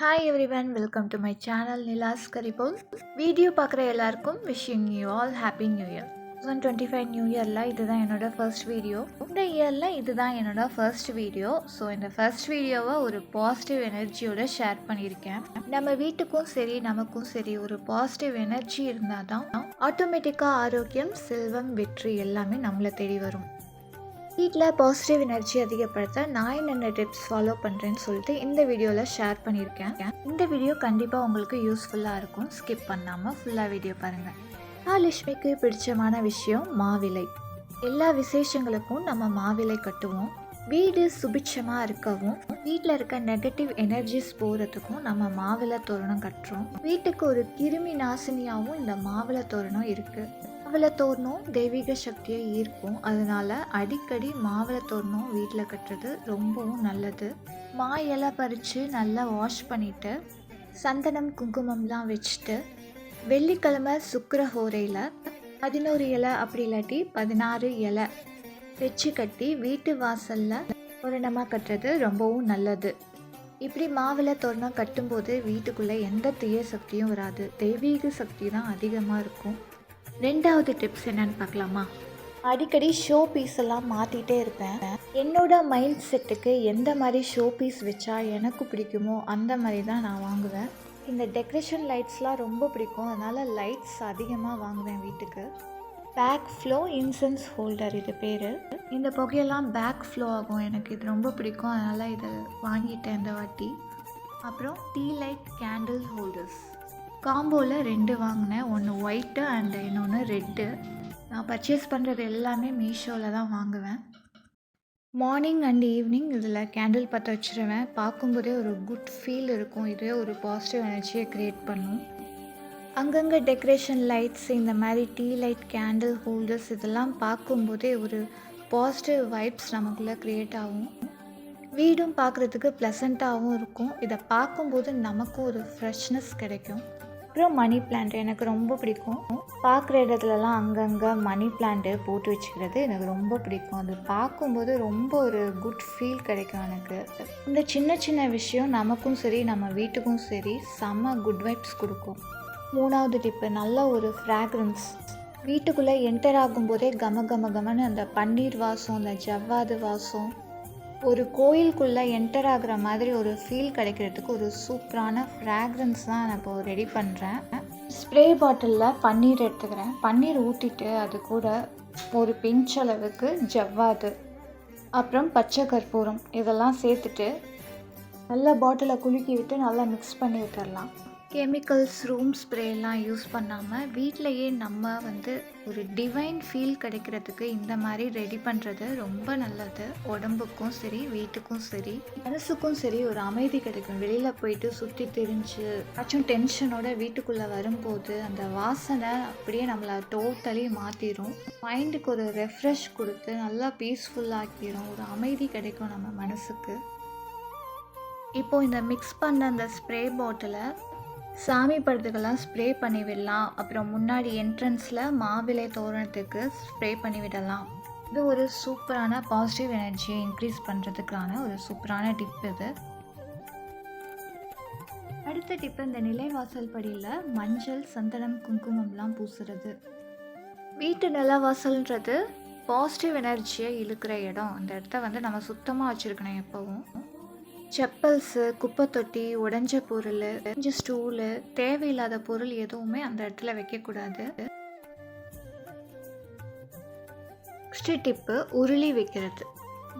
Hi everyone welcome to my channel Nila's Karibol video பார்க்குற எல்லாருக்கும் wishing you all happy new year one twenty five new இயரில் இதுதான் என்னோட first video இந்த இயரில் இதுதான் என்னோட ஃபர்ஸ்ட் வீடியோ ஸோ இந்த ஃபர்ஸ்ட் வீடியோவை ஒரு பாசிட்டிவ் எனர்ஜியோட ஷேர் பண்ணியிருக்கேன். நம்ம வீட்டுக்கும் சரி நமக்கும் சரி ஒரு பாசிட்டிவ் எனர்ஜி இருந்தால் தான் ஆட்டோமேட்டிக்காக ஆரோக்கியம் செல்வம் வெற்றி எல்லாமே நம்மளை தேடி வரும். வீட்டில் பாசிட்டிவ் எனர்ஜி அதிகப்படுத்த நான் என்னென்ன டிப்ஸ் ஃபாலோ பண்ணுறேன்னு சொல்லிட்டு இந்த வீடியோவில் ஷேர் பண்ணியிருக்கேன். இந்த வீடியோ கண்டிப்பாக உங்களுக்கு யூஸ்ஃபுல்லாக இருக்கும். ஸ்கிப் பண்ணாமல் ஃபுல்லாக வீடியோ பாருங்கள் மகாலட்சுமிக்கு பிடிச்சமான விஷயம் மாவிலை. எல்லா விசேஷங்களுக்கும் நம்ம மாவிலை கட்டுவோம். வீடு சுபிட்சமாக இருக்கவும் வீட்டில் இருக்க நெகட்டிவ் எனர்ஜிஸ் போகிறதுக்கும் நம்ம மாவிளை தோரணம் கட்டுறோம். வீட்டுக்கு ஒரு கிருமி நாசினியாகவும் இந்த மாவிளை தோரணம் இருக்குது மாவிளை தெய்வீக சக்தியை ஈர்க்கும். அதனால அடிக்கடி மாவிளை தோரணம் வீட்டில் கட்டுறது ரொம்பவும் நல்லது. மா இலை பறித்து நல்லா வாஷ் பண்ணிவிட்டு சந்தனம் குங்குமம்லாம் வச்சுட்டு வெள்ளிக்கிழமை சுக்கர ஹோரையில் பதினோரு இலை அப்படி இல்லாட்டி பதினாறு இலை வச்சு கட்டி வீட்டு வாசலில் தோரணமாக கட்டுறது ரொம்பவும் நல்லது. இப்படி மாவில தோரணம் கட்டும்போது வீட்டுக்குள்ளே எந்த தீய சக்தியும் வராது. தெய்வீக சக்தி தான் அதிகமாக இருக்கும். ரெண்டாவது டிப்ஸ் என்னன்னு பார்க்கலாமா? அடிக்கடி ஷோ பீஸ் எல்லாம் மாற்றிட்டே இருப்பேன். என்னோட மைண்ட் செட்டுக்கு எந்த மாதிரி ஷோ பீஸ் வச்சா எனக்கு பிடிக்குமோ அந்த மாதிரி தான் நான் வாங்குவேன். இந்த டெக்கரேஷன் லைட்ஸ்லாம் ரொம்ப பிடிக்கும். அதனால் லைட்ஸ் அதிகமாக வாங்குவேன் வீட்டுக்கு. பேக் ஃப்ளோ இன்சென்ஸ் ஹோல்டர் இது பேர். இந்த புகையெல்லாம் பேக் ஃப்ளோ ஆகும். எனக்கு இது ரொம்ப பிடிக்கும். அதனால் இதை வாங்கிட்டேன் இந்த வாட்டி. அப்புறம் டீ லைட் கேண்டில் ஹோல்டர்ஸ் காம்போவில் ரெண்டு வாங்கினேன். ஒன்று ஒயிட்டு அண்ட் இன்னொன்று ரெட்டு நான் பர்ச்சேஸ் பண்ணுறது எல்லாமே மீஷோவில் தான் வாங்குவேன். மார்னிங் அண்ட் ஈவினிங் இதில் கேண்டில் பற்ற வச்சுருவேன். பார்க்கும்போதே ஒரு குட் ஃபீல் இருக்கும். இதே ஒரு பாசிட்டிவ் எனர்ஜியை க்ரியேட் பண்ணும். அங்கங்கே டெக்கரேஷன் லைட்ஸ் இந்த மாதிரி டீ லைட் கேண்டில் ஹோல்டர்ஸ் இதெல்லாம் பார்க்கும்போதே ஒரு பாசிட்டிவ் வைப்ஸ் நமக்குள்ளே க்ரியேட் ஆகும். வீடும் பார்க்குறதுக்கு ப்ளசண்ட்டாகவும் இருக்கும். இதை பார்க்கும்போது நமக்கும் ஒரு ஃப்ரெஷ்னஸ் கிடைக்கும். அப்புறம் மணி பிளான்ட் எனக்கு ரொம்ப பிடிக்கும். பார்க்குற இடத்துலலாம் அங்கங்கே மணி பிளான்ட்டு போட்டு வச்சுக்கிறது எனக்கு ரொம்ப பிடிக்கும். அது பார்க்கும்போது ரொம்ப ஒரு குட் ஃபீல் கிடைக்கும் எனக்கு. இந்த சின்ன சின்ன விஷயம் நமக்கும் சரி நம்ம வீட்டுக்கும் சரி செம்ம குட் வைப்ஸ் கொடுக்கும். மூணாவது டிப்பு நல்ல ஒரு ஃப்ராக்ரன்ஸ் வீட்டுக்குள்ளே என்டர் ஆகும்போதே கம கம கமன்னு அந்த பன்னீர் வாசம் அந்த ஜவ்வாது வாசம் ஒரு கோயிலுக்குள்ளே என்டர் ஆகிற மாதிரி ஒரு ஃபீல் கிடைக்கிறதுக்கு ஒரு சூப்பரான ஃப்ராக்ரன்ஸ் தான் நான் இப்போ ரெடி பண்ணுறேன் ஸ்ப்ரே பாட்டிலில் பன்னீர் எடுத்துக்கிறேன். பன்னீர் ஊற்றிட்டு அது கூட ஒரு பிஞ்ச் அளவுக்கு ஜவ்வாது அப்புறம் பச்சை கற்பூரம் இதெல்லாம் சேர்த்துட்டு நல்லா பாட்டிலை குலுக்கி விட்டு நல்லா மிக்ஸ் பண்ணி விட்டுடலாம் கெமிக்கல்ஸ் ரூம் ஸ்ப்ரேலாம் யூஸ் பண்ணாமல் வீட்டிலையே நம்ம வந்து ஒரு டிவைன் ஃபீல் கிடைக்கிறதுக்கு இந்த மாதிரி ரெடி பண்ணுறது ரொம்ப நல்லது. உடம்புக்கும் சரி வீட்டுக்கும் சரி மனசுக்கும் சரி ஒரு அமைதி கிடைக்கும். வெளியில் போயிட்டு சுற்றி தெரிஞ்சு ஆச்சும் டென்ஷனோட வீட்டுக்குள்ளே வரும்போது அந்த வாசனை அப்படியே நம்மளை டோட்டலி மாற்றிடும் மைண்டுக்கு ஒரு ரெஃப்ரெஷ் கொடுத்து நல்லா பீஸ்ஃபுல்லாக்கிடும் ஒரு அமைதி கிடைக்கும் நம்ம மனசுக்கு. இப்போது இந்த மிக்ஸ் பண்ண அந்த ஸ்ப்ரே பாட்டிலை சாமி படத்துக்கெல்லாம் ஸ்ப்ரே பண்ணி விடலாம் அப்புறம் முன்னாடி என்ட்ரன்ஸில் மாவிலை தோரணத்துக்கு ஸ்ப்ரே பண்ணி விடலாம் இது ஒரு சூப்பரான பாசிட்டிவ் எனர்ஜியை இன்க்ரீஸ் பண்ணுறதுக்கான ஒரு சூப்பரான டிப் இது. அடுத்த டிப்பு இந்த நிலைவாசல் படியில் மஞ்சள் சந்தனம் குங்குமம்லாம் பூசுறது. வீட்டு நிலவாசல்ன்றது பாசிட்டிவ் எனர்ஜியை இழுக்கிற இடம். அந்த இடத்த வந்து நம்ம சுத்தமாக வச்சுருக்கணும் எப்போவும். செப்பல்ஸு குப்பை தொட்டி உடஞ்ச பொருள் உடஞ்ச ஸ்டூலு தேவையில்லாத பொருள் எதுவுமே அந்த இடத்துல வைக்கக்கூடாது. நெக்ஸ்ட் டிப்பு உருளி வைக்கிறது.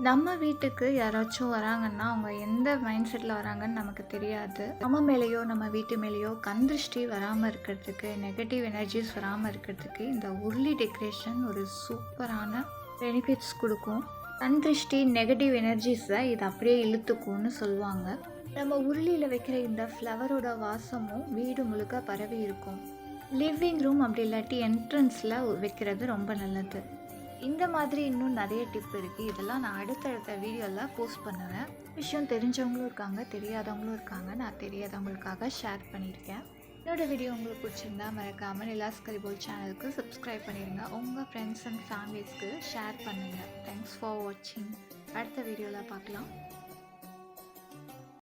நம்ம வீட்டுக்கு யாராச்சும் வராங்கன்னா அவங்க எந்த மைண்ட் செட்டில் வராங்கன்னு நமக்கு தெரியாது. நம்ம மேலேயோ நம்ம வீட்டு மேலேயோ கந்திருஷ்டி வராமல் இருக்கிறதுக்கு நெகட்டிவ் எனர்ஜிஸ் வராமல் இருக்கிறதுக்கு இந்த உருளி டெக்கரேஷன் ஒரு சூப்பரான பெனிஃபிட்ஸ் கொடுக்கும். சந்திருஷ்டி நெகட்டிவ் எனர்ஜிஸை இது அப்படியே இழுத்துக்கும்னு சொல்லுவாங்க. நம்ம உருளியில் வைக்கிற இந்த ஃப்ளவரோட வாசமும் வீடு முழுக்க பரவி இருக்கும். லிவிங் ரூம் அப்படி இல்லாட்டி என்ட்ரன்ஸில் வைக்கிறது ரொம்ப நல்லது. இந்த மாதிரி இன்னும் நிறைய டிப் இருக்குது இதெல்லாம் நான் அடுத்தடுத்த வீடியோவில் போஸ்ட் பண்ணுவேன். விஷயம் தெரிஞ்சவங்களும் இருக்காங்க தெரியாதவங்களும் இருக்காங்க. நான் தெரியாதவங்களுக்காக ஷேர் பண்ணியிருக்கேன். என்னோடய வீடியோ உங்களுக்கு பிடிச்சிருந்தா மறக்காமல் நிலாஸ் கரிபோல் சேனலுக்கு சப்ஸ்கிரைப் பண்ணிடுங்க உங்கள் ஃப்ரெண்ட்ஸ் அண்ட் ஃபேமிலிஸ்க்கு ஷேர் பண்ணுங்கள் தேங்க்ஸ் ஃபார் வாட்சிங் அடுத்த வீடியோவில் பார்க்கலாம்.